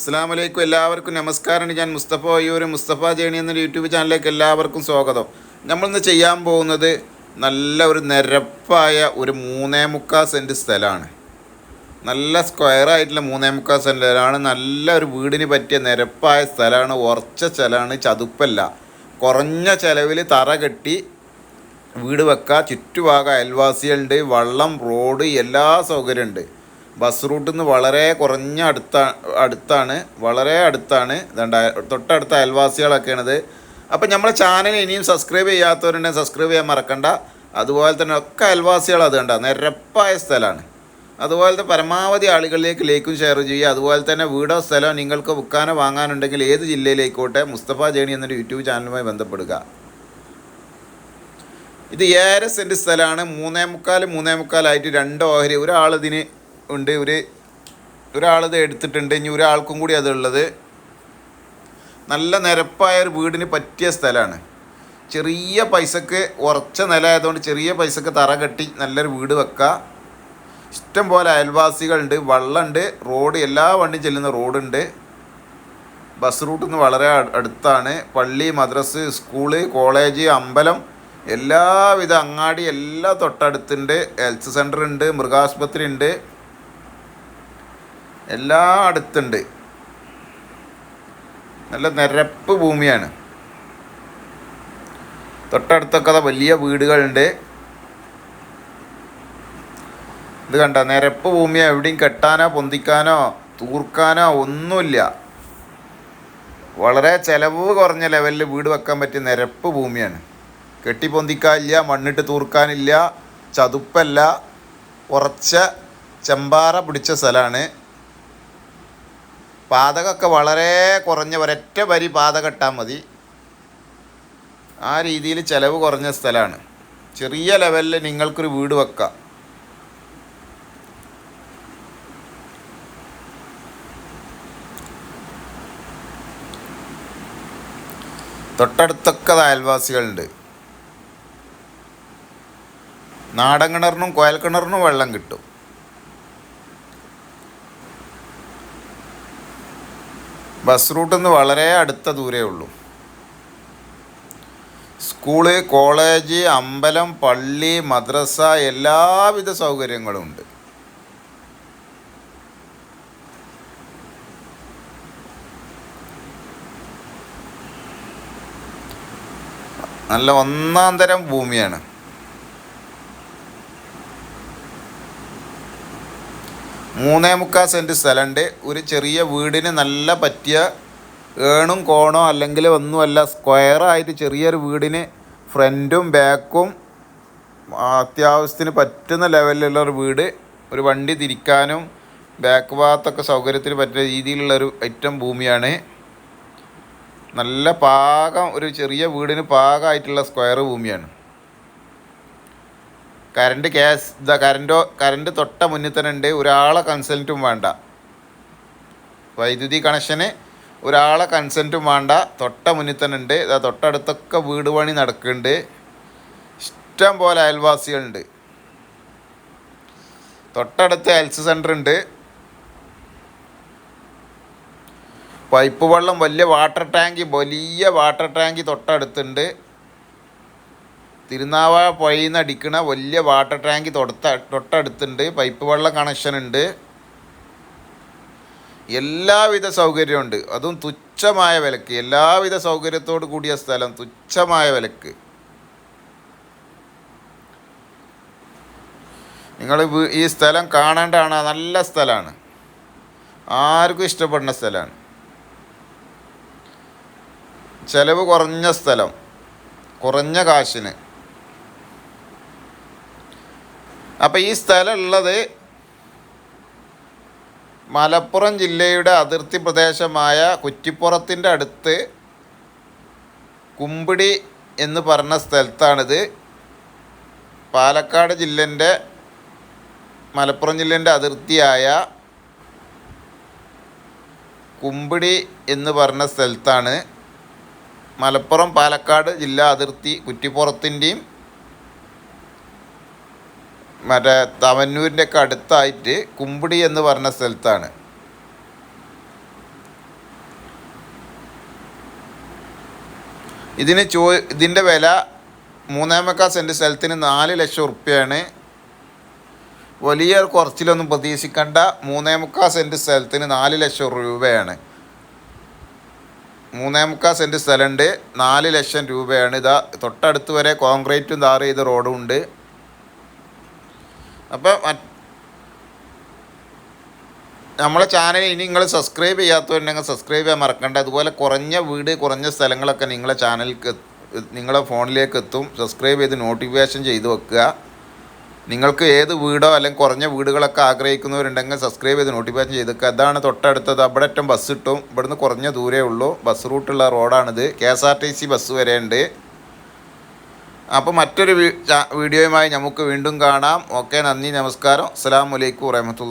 അസ്സാം വലൈക്കും എല്ലാവർക്കും നമസ്കാരമാണ്. ഞാൻ മുസ്തഫ അയ്യൂർ മുസ്തഫ ജേണി എന്ന യൂട്യൂബ് ചാനലിലേക്ക് എല്ലാവർക്കും സ്വാഗതം. നമ്മളിന്ന് ചെയ്യാൻ പോകുന്നത് നല്ല ഒരു നിരപ്പായ ഒരു മൂന്നേ മുക്കാൽ സെന്റ് സ്ഥലമാണ്. നല്ല സ്ക്വയറായിട്ടുള്ള മൂന്നേ മുക്കാൽ സെന്റ് സ്ഥലമാണ്. നല്ല ഒരു വീടിന് പറ്റിയ നിരപ്പായ സ്ഥലമാണ്. ഉറച്ച സ്ഥലമാണ്. ചതുപ്പല്ല. കുറഞ്ഞ ചിലവിൽ തറ കെട്ടി വീട് വെക്കുക ചുറ്റുഭാഗം അയൽവാസികളുണ്ട്. വള്ളം റോഡ് എല്ലാ സൗകര്യമുണ്ട്. ബസ് റൂട്ടിൽ നിന്ന് വളരെ കുറഞ്ഞ അടുത്ത അടുത്താണ് വളരെ അടുത്താണ്. ഇതുണ്ട് തൊട്ടടുത്ത അയൽവാസികളൊക്കെയാണിത്. അപ്പം നമ്മളെ ചാനൽ ഇനിയും സബ്സ്ക്രൈബ് ചെയ്യാത്തവരുണ്ടെങ്കിൽ സബ്സ്ക്രൈബ് ചെയ്യാൻ മറക്കണ്ട. അതുപോലെ തന്നെ ഒക്കെ അയൽവാസികൾ അത് കണ്ട. നിരപ്പായ സ്ഥലമാണ്. അതുപോലെ തന്നെ പരമാവധി ആളുകളിലേക്ക് ലേക്കും ഷെയർ ചെയ്യുക. അതുപോലെ തന്നെ വീടോ സ്ഥലമോ നിങ്ങൾക്ക് ബുക്കാനോ വാങ്ങാനുണ്ടെങ്കിൽ ഏത് ജില്ലയിലേക്കോട്ടെ മുസ്തഫ ജേണി എന്നൊരു യൂട്യൂബ് ചാനലുമായി ബന്ധപ്പെടുക. ഇത് ഏഴര സെന്റ് സ്ഥലമാണ്. മൂന്നേ മുക്കാൽ മൂന്നേ മുക്കാലായിട്ട് രണ്ട് ഓഹരി. ഒരാളിതിന് ഉണ്ട്. ഒരു ഒരാളത് എടുത്തിട്ടുണ്ട്. ഇനി ഒരാൾക്കും കൂടി അതുള്ളത് നല്ല നിരപ്പായ ഒരു വീടിന് പറ്റിയ സ്ഥലമാണ്. ചെറിയ പൈസക്ക് ഉറച്ച നിലമായതുകൊണ്ട് ചെറിയ പൈസക്ക് തറ കെട്ടി നല്ലൊരു വീട് വെക്കുക ഇഷ്ടം പോലെ അയൽവാസികളുണ്ട്. വള്ളമുണ്ട് റോഡ് എല്ലാ വണ്ടിയും ചെല്ലുന്ന റോഡുണ്ട്. ബസ് റൂട്ടിൽ നിന്ന് വളരെ അടുത്താണ്. പള്ളി മദ്രസ് സ്കൂൾ കോളേജ് അമ്പലം എല്ലാവിധ അങ്ങാടി എല്ലാം തൊട്ടടുത്തുണ്ട്. ഹെൽത്ത് സെന്റർ ഉണ്ട് മൃഗാശുപത്രി ഉണ്ട് എല്ലാ അടുത്തുണ്ട്. നല്ല നിരപ്പ് ഭൂമിയാണ്. തൊട്ടടുത്തൊക്കെ വലിയ വീടുകളുണ്ട്. ഇത് കണ്ട? നിരപ്പ് ഭൂമിയോ. എവിടെയും കെട്ടാനോ പൊന്തിക്കാനോ തൂർക്കാനോ ഒന്നുമില്ല. വളരെ ചിലവ് കുറഞ്ഞ ലെവലിൽ വീട് വെക്കാൻ പറ്റിയ നിരപ്പ് ഭൂമിയാണ്. കെട്ടിപ്പൊന്തിക്കാനില്ല മണ്ണിട്ട് തൂർക്കാനില്ല ചതുപ്പല്ല ഉറച്ച ചെമ്പാറ പിടിച്ച സ്ഥലമാണ് പാതകമൊക്കെ വളരെ കുറഞ്ഞ ഒരൊറ്റ വരി പാത കെട്ടാൽ മതി. ആ രീതിയിൽ ചിലവ് കുറഞ്ഞ സ്ഥലമാണ് ചെറിയ ലെവലിൽ നിങ്ങൾക്കൊരു വീട് വെക്കാം. തൊട്ടടുത്തൊക്കെ അയൽവാസികളുണ്ട്. നാടൻ കിണറിനും കോയൽ കിണറിനും വെള്ളം കിട്ടും. ബസ് റൂട്ടിൽ നിന്ന് വളരെ അടുത്ത ദൂരേ ഉള്ളൂ. സ്കൂൾ കോളേജ് അമ്പലം പള്ളി മദ്രസ എല്ലാവിധ സൗകര്യങ്ങളും ഉണ്ട്. നല്ല ഒന്നാം തരം ഭൂമിയാണ്. മൂന്നേ മുക്കാൽ സെന്റ് സ്ഥലമുണ്ട്. ഒരു ചെറിയ വീടിന് നല്ല പറ്റിയ ഏണും കോണോ അല്ലെങ്കിൽ ഒന്നുമല്ല സ്ക്വയറായിട്ട് ചെറിയൊരു വീടിന് ഫ്രണ്ടും ബാക്കും അത്യാവശ്യത്തിന് പറ്റുന്ന ലെവലിലുള്ള ഒരു വീട്. ഒരു വണ്ടി തിരിക്കാനും ബാക്ക് ഭാഗത്തൊക്കെ സൗകര്യത്തിന് പറ്റുന്ന രീതിയിലുള്ള ഒരു ഐറ്റം ഭൂമിയാണ്. നല്ല പാകം ഒരു ചെറിയ വീടിന് പാകമായിട്ടുള്ള സ്ക്വയർ ഭൂമിയാണ്. കറണ്ട് ഗ്യാസ് ഇതാ കറണ്ടോ കറണ്ട് തൊട്ട മുന്നിൽ തന്നെ ഉണ്ട്. ഒരാളെ കൺസൾട്ടും വേണ്ട. വൈദ്യുതി കണക്ഷന് ഒരാളെ കൺസൾട്ടും വേണ്ട. തൊട്ട മുന്നിൽ തന്നെ ഉണ്ട്. ഇതാ തൊട്ടടുത്തൊക്കെ വീട് പണി നടക്കുന്നുണ്ട്. ഇഷ്ടം പോലെ അയൽവാസികളുണ്ട്. തൊട്ടടുത്ത് ഹെൽത്ത് സെന്റർ ഉണ്ട്. പൈപ്പ് വെള്ളം വലിയ വാട്ടർ ടാങ്ക് വലിയ വാട്ടർ ടാങ്ക് തൊട്ടടുത്തുണ്ട്. തിരുനാവ പുഴയിൽ നിന്ന് അടിക്കുന്ന വലിയ വാട്ടർ ടാങ്ക് തൊട്ട തൊട്ടടുത്തുണ്ട്. പൈപ്പ് വെള്ളം കണക്ഷൻ ഉണ്ട്. എല്ലാവിധ സൗകര്യമുണ്ട് അതും തുച്ഛമായ വിലക്ക്. എല്ലാവിധ സൗകര്യത്തോട് കൂടിയ സ്ഥലം തുച്ഛമായ വിലക്ക്. നിങ്ങൾ ഈ സ്ഥലം കാണേണ്ടതാണ് നല്ല സ്ഥലമാണ് ആർക്കും ഇഷ്ടപ്പെടുന്ന സ്ഥലമാണ് ചിലവ് കുറഞ്ഞ സ്ഥലം. കുറഞ്ഞ കാശിന്. അപ്പം ഈ സ്ഥലമുള്ളത് മലപ്പുറം ജില്ലയുടെ അതിർത്തി പ്രദേശമായ കുറ്റിപ്പുറത്തിന്റെ അടുത്ത് കുമ്പിടി എന്ന് പറഞ്ഞ സ്ഥലത്താണിത്. പാലക്കാട് ജില്ലന്റെ മലപ്പുറം ജില്ലേന്റെ അതിർത്തിയായ കുമ്പിടി എന്ന് പറഞ്ഞ സ്ഥലത്താണ്. മലപ്പുറം പാലക്കാട് ജില്ലാ അതിർത്തി കുറ്റിപ്പുറത്തിന്റെയും മറ്റേ തവന്നൂരിന്റെ ഒക്കെ അടുത്തായിട്ട് കുമ്പിടി എന്ന് പറഞ്ഞ സ്ഥലത്താണ്. ഇതിന് ചോ ഇതിന്റെ വില മൂന്നേമുക്കാൽ സെന്റ് സ്ഥലത്തിന് നാല് ലക്ഷം ഉറുപ്പ്യയാണ് വലിയ കുറച്ചിലൊന്നും പ്രതീക്ഷിക്കേണ്ട. മൂന്നേമുക്കാൽ സെന്റ് സ്ഥലത്തിന് നാല് ലക്ഷം രൂപയാണ്. മൂന്നേമുക്കാൽ സെന്റ് സ്ഥലമുണ്ട്. നാല് ലക്ഷം രൂപയാണ്. ഇതാ തൊട്ടടുത്ത് വരെ കോൺക്രീറ്റും താറ് ചെയ്ത റോഡും ഉണ്ട്. അപ്പം മറ്റ് നമ്മളെ ചാനൽ ഇനി നിങ്ങൾ സബ്സ്ക്രൈബ് ചെയ്യാത്തവരുണ്ടെങ്കിൽ സബ്സ്ക്രൈബ് ചെയ്യാൻ മറക്കണ്ട. അതുപോലെ കുറഞ്ഞ വീട് കുറഞ്ഞ സ്ഥലങ്ങളൊക്കെ നിങ്ങളെ ചാനലിലേക്ക് നിങ്ങളെ ഫോണിലേക്ക് എത്തും. സബ്സ്ക്രൈബ് ചെയ്ത് നോട്ടിഫിക്കേഷൻ ചെയ്ത് വെക്കുക. നിങ്ങൾക്ക് ഏത് വീടോ അല്ലെങ്കിൽ കുറഞ്ഞ വീടുകളൊക്കെ ആഗ്രഹിക്കുന്നവരുണ്ടെങ്കിൽ സബ്സ്ക്രൈബ് ചെയ്ത് നോട്ടിഫിക്കേഷൻ ചെയ്ത് വെക്കുക. അതാണ് തൊട്ടടുത്തത്. അവിടെ ഏറ്റവും ബസ് കിട്ടും. ഇവിടുന്ന് കുറഞ്ഞ ദൂരേ ഉള്ളൂ. ബസ് റൂട്ടുള്ള റോഡാണിത് K S R T C bus വരെ ഉണ്ട്. അപ്പോൾ മറ്റൊരു വീഡിയോയുമായി നമുക്ക് വീണ്ടും കാണാം. ഓക്കെ നന്ദി നമസ്കാരം. അസ്സാം വലൈക്കും വറഹമത്തുള്ള